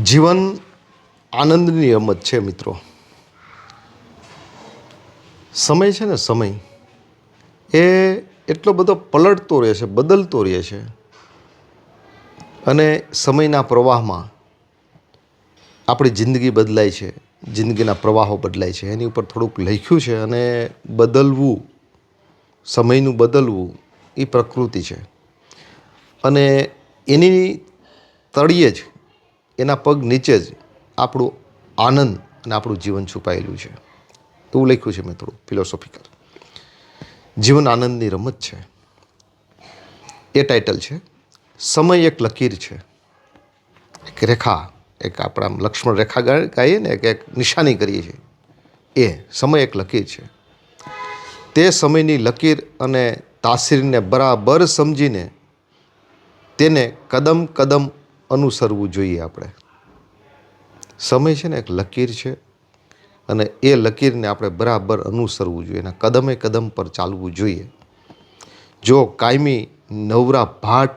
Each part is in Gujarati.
જીવન આનંદની રમત છે મિત્રો. સમય છે ને સમય, એ એટલો બધો પલટતો રહે છે, બદલતો રહે છે. અને સમયના પ્રવાહમાં આપણી જિંદગી બદલાય છે, જિંદગીના પ્રવાહો બદલાય છે. એની ઉપર થોડુંક લખ્યું છે અને બદલવું, સમયનું બદલવું એ પ્રકૃતિ છે. અને એની તળિયે જ એના પગ નીચે જ આપણું આનંદ અને આપણું જીવન છુપાયેલું છે. એવું લખ્યું છે મેં થોડું ફિલોસોફિકલ જીવન આનંદની રમત છે. એ ટાઇટલ છે, સમય એક લકીર છે. એક રેખા, એક આપણા લક્ષ્મણ રેખા ગાઈએ ને કે એક નિશાની કરીએ છીએ. એ સમય એક લકીર છે. તે સમયની લકીર અને તાસીરને બરાબર સમજીને તેને કદમ કદમ અનુસરવું જોઈએ આપણે. સમય છે ને એક લકીર છે અને એ લકીરને આપણે બરાબર અનુસરવું જોઈએ એના કદમે કદમ પર ચાલવું જોઈએ. જો કાયમી નવરા ભાટ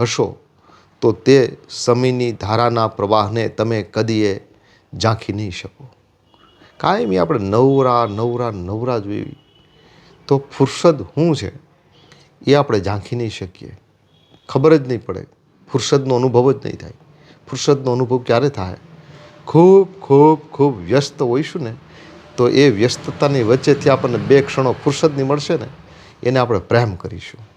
હશો, તો તે સમયની ધારાના પ્રવાહને તમે કદીએ ઝાંખી નહીં શકો. કાયમી આપણે નવરા નવરા નવરા જોઈએ તો ફુરસદ શું છે? એ આપણે ઝાંખી નહીં શકીએ. ખબર જ નહીં પડે. ફુરસદનો અનુભવ જ નહીં થાય. ફુરસદનો અનુભવ ક્યારે થાય? ખૂબ ખૂબ ખૂબ વ્યસ્ત હોઈશું ને, તો એ વ્યસ્તતાની વચ્ચેથી આપણને બે ક્ષણો ફુરસદની મળશે ને, એને આપણે પ્રેમ કરીશું.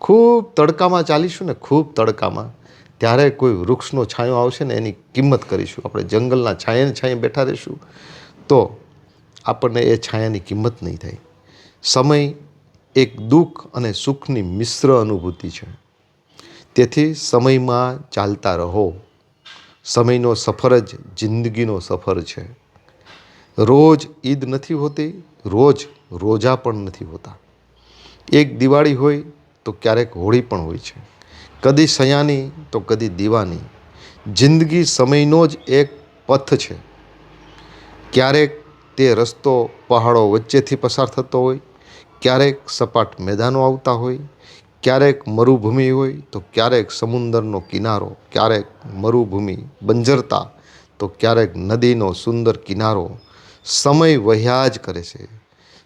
ખૂબ તડકામાં ચાલીશું ને, ખૂબ તડકામાં. ત્યારે કોઈ વૃક્ષનો છાંયો આવશે ને, એની કિંમત કરીશું. આપણે જંગલના છાંયે છાંયે બેઠા રહીશું. તો આપણને એ છાયાની કિંમત નહીં થાય. સમય એક દુઃખ અને સુખની મિશ્ર અનુભૂતિ છે. તેથી સમયમાં ચાલતા રહો. સમયનો સફર જ જિંદગીનો સફર છે. રોજ ઈદ નથી હોતી, રોજ રોજા પણ નથી હોતા. એક દિવાળી હોય તો ક્યારેક હોળી પણ હોય છે. કદી સયાની તો કદી દીવાની. જિંદગી સમયનો જ એક પથ છે. ક્યારેક તે રસ્તો, પહાડો વચ્ચેથી પસાર થતો હોય, ક્યારેક સપાટ મેદાનો આવતા હોય ક્યારેક મરુભૂમિ હોય તો ક્યારેક સમુંદરનો કિનારો, ક્યારેક મરુભૂમિ બંજરતા તો ક્યારેક નદીનો સુંદર કિનારો. સમય વહ્યા જ કરે છે.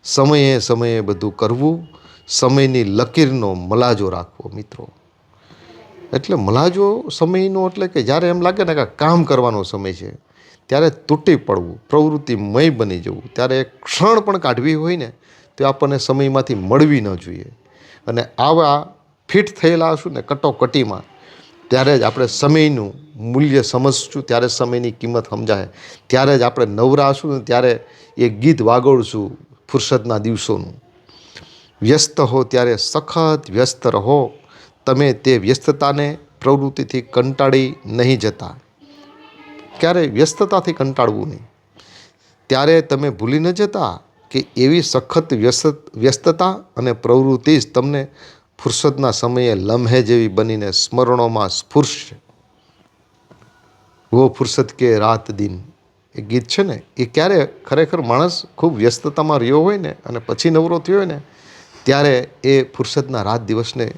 સમયે સમયે બધું કરવું, સમયની લકીરનો મલાજો રાખવો મિત્રો. એટલે મલાજો સમયનો એટલે કે જ્યારે એમ લાગે ને કે કામ કરવાનો સમય છે, ત્યારે તૂટી પડવું, પ્રવૃત્તિમય બની જવું. ત્યારે ક્ષણ પણ કાઢવી હોય ને, તો આપણને સમયમાંથી મળવી ન જોઈએ. અને આવા ફિટ થયેલા હશું ને કટોકટીમાં, ત્યારે જ આપણે સમયનું મૂલ્ય સમજશું, ત્યારે સમયની કિંમત સમજાય. ત્યારે જ આપણે નવરાશું ને ત્યારે એ ગીત વાગોળશું ફુરસદના દિવસોનું. વ્યસ્ત હો ત્યારે સખત વ્યસ્ત રહો. તમે તે વ્યસ્તતાને પ્રવૃત્તિથી કંટાળી નહીં જતા. ક્યારેય વ્યસ્તતાથી કંટાળવું નહીં. ત્યારે તમે ભૂલી ન જતા. કે એવી સખત વ્યસ્ત, વ્યસ્તતા અને પ્રવૃત્તિ જ તમને ફુરસદના સમયે લમ્હે જેવી બનીને સ્મરણોમાં સ્ફુરશે વો ફુરસદ કે રાત દિન. એ ગીત છે ને, એ ક્યારે ખરેખર માણસ ખૂબ વ્યસ્તતામાં રહ્યો હોય ને અને પછી નવરો થયો હોય ને, ત્યારે એ ફુરસદના રાત દિવસને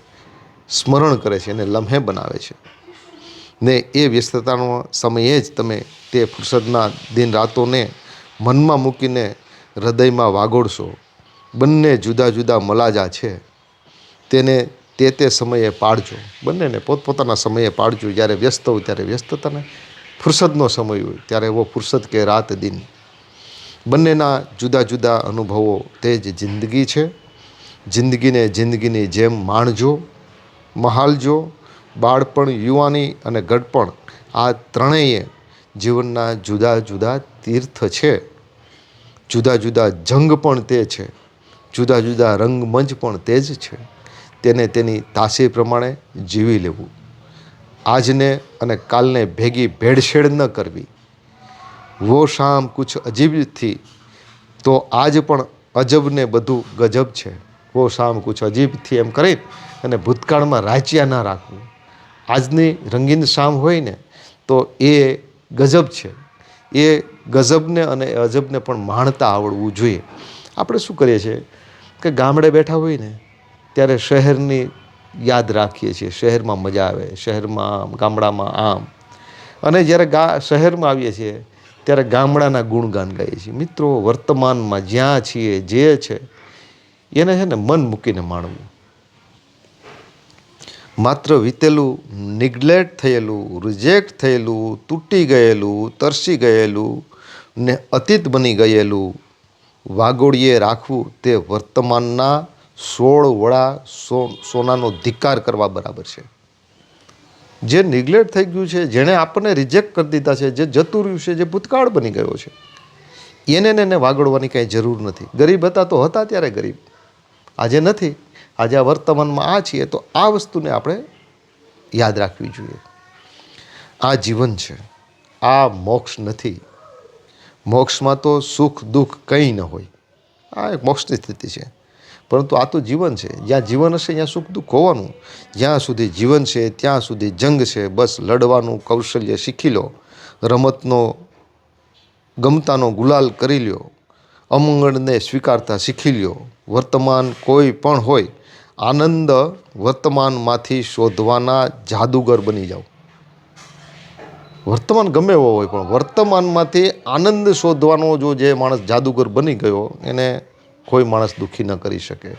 સ્મરણ કરે છે અને લમ્હે બનાવે છે. ને એ વ્યસ્તતાનો સમયે જ તમે તે ફુરસદના દિન રાતોને મનમાં મૂકીને હૃદયમાં વાગોળશો. બંને જુદા જુદા મલાજા છે. તેને તે તે સમયે પાડજો. બંનેને પોતપોતાના સમયે પાડજો. જ્યારે વ્યસ્ત હોય ત્યારે વ્યસ્તતાને. ફુરસદનો સમય હોય ત્યારે એવો ફુરસદ કે રાત દિન. બંનેના જુદા જુદા અનુભવો તે જ જિંદગી છે. જિંદગીને જિંદગીની જેમ માણજો, મહાલજો, બાળપણ, યુવાની અને ગડપણ આ ત્રણેય જીવનના જુદા જુદા તીર્થ છે. જુદા જુદા જંગ પણ તે છે. જુદા જુદા રંગમંચ પણ તે જ છે. તેને તેની તાસીર પ્રમાણે જીવી લેવું. આજને અને કાલને ભેગી ભેળસેળ ન કરવી. વો શામ કુછ અજીબથી, તો આજ પણ અજબને બધું ગજબ છે. વો શામ કુછ અજીબથી એમ કરી અને ભૂતકાળમાં રાચ્યા ના રાખવું. આજની રંગીન શામ હોય ને, તો એ ગજબ છે. એ ગજબને અને અજબને પણ માણતા આવડવું જોઈએ. આપણે શું કરીએ છીએ કે ગામડે બેઠા હોઈએ ને, ત્યારે શહેરની યાદ રાખીએ છીએ. શહેરમાં મજા આવે, શહેરમાં આમ ગામડામાં આમ. અને જ્યારે ગા, શહેરમાં આવીએ છીએ, ત્યારે ગામડાના ગુણગાન ગાઈએ છીએ. મિત્રો, વર્તમાનમાં જ્યાં છીએ, જે છે, એને છે ને મન મૂકીને માણવું. માત્ર વીતેલું નિગ્લેક્ટ થયેલું, રિજેક્ટ થયેલું, તૂટી ગયેલું, તરસી ગયેલું ને અતીત બની ગયેલું વાગોળીએ રાખવું તે વર્તમાનના સોળ વડા સો, સોનાનો ધિક્કાર કરવા બરાબર છે. જે નિગ્લેક્ટ થઈ ગયું છે, જેણે આપણને રિજેક્ટ કરી દીધા છે, જે જતું રહ્યું છે, જે ભૂતકાળ બની ગયો છે, એને એને વાગડવાની કાંઈ જરૂર નથી. ગરીબ હતા તો હતા ત્યારે ગરીબ. આજે નથી. આજે આ વર્તમાનમાં આ છીએ, તો આ વસ્તુને આપણે યાદ રાખવી જોઈએ. આ જીવન છે. આ મોક્ષ નથી. મોક્ષમાં તો સુખ, દુઃખ કંઈ ન હોય. આ એક મોક્ષની સ્થિતિ છે. પરંતુ આ તો જીવન છે. જ્યાં જીવન હશે, ત્યાં સુખ, દુઃખ હોવાનું. જ્યાં સુધી જીવન છે, ત્યાં સુધી જંગ છે. બસ લડવાનું, કૌશલ્ય શીખી લો. રમતનો, ગમતાનો ગુલાલ કરી લ્યો. અમંગળને સ્વીકારતા શીખી લ્યો. વર્તમાન કોઈ પણ હોય આનંદ વર્તમાનમાંથી શોધવાના જાદુગર બની જાઓ. વર્તમાન ગમે એવો હોય, પણ વર્તમાનમાંથી આનંદ શોધવાનો જો જે માણસ જાદુગર બની ગયો, એને કોઈ માણસ દુઃખી ન કરી શકે.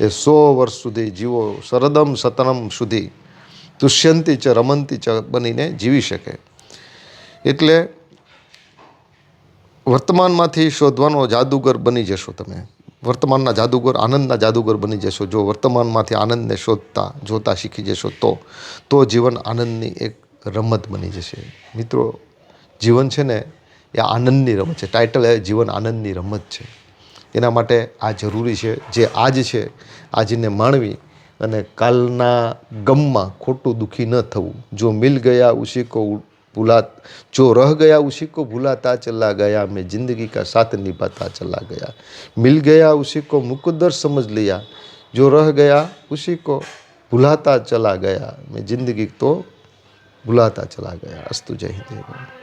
એ સો વર્ષ સુધી જીવો સરદમ સતનમ સુધી તુષ્યંતી ચ રમંતી ચ બનીને જીવી શકે. એટલે વર્તમાનમાંથી શોધવાનો જાદુગર બની જશો તમે. વર્તમાનના જાદુગર આનંદના જાદુગર બની જશો. જો વર્તમાનમાંથી આનંદને શોધતા, જોતા શીખી જશો, તો તો જીવન આનંદની એક રમત બની જશે. મિત્રો, જીવન છે ને, એ આનંદની રમત છે. ટાઇટલ એ જીવન આનંદની રમત છે. એના માટે આ જરૂરી છે. જે આજ છે આજને માણવી અને કાલના ગમમાં ખોટું દુઃખી ન થવું. જો મિલ ગયા ઉસી भुला, जो रह गया उसी को भुलाता चला गया, मैं ज़िंदगी का साथ निभाता चला गया। मिल गया उसी को मुकद्दर समझ लिया, जो रह गया उसी को भुलाता चला गया, मैं ज़िंदगी तो भुलाता चला गया। अस्तु जय हिंद।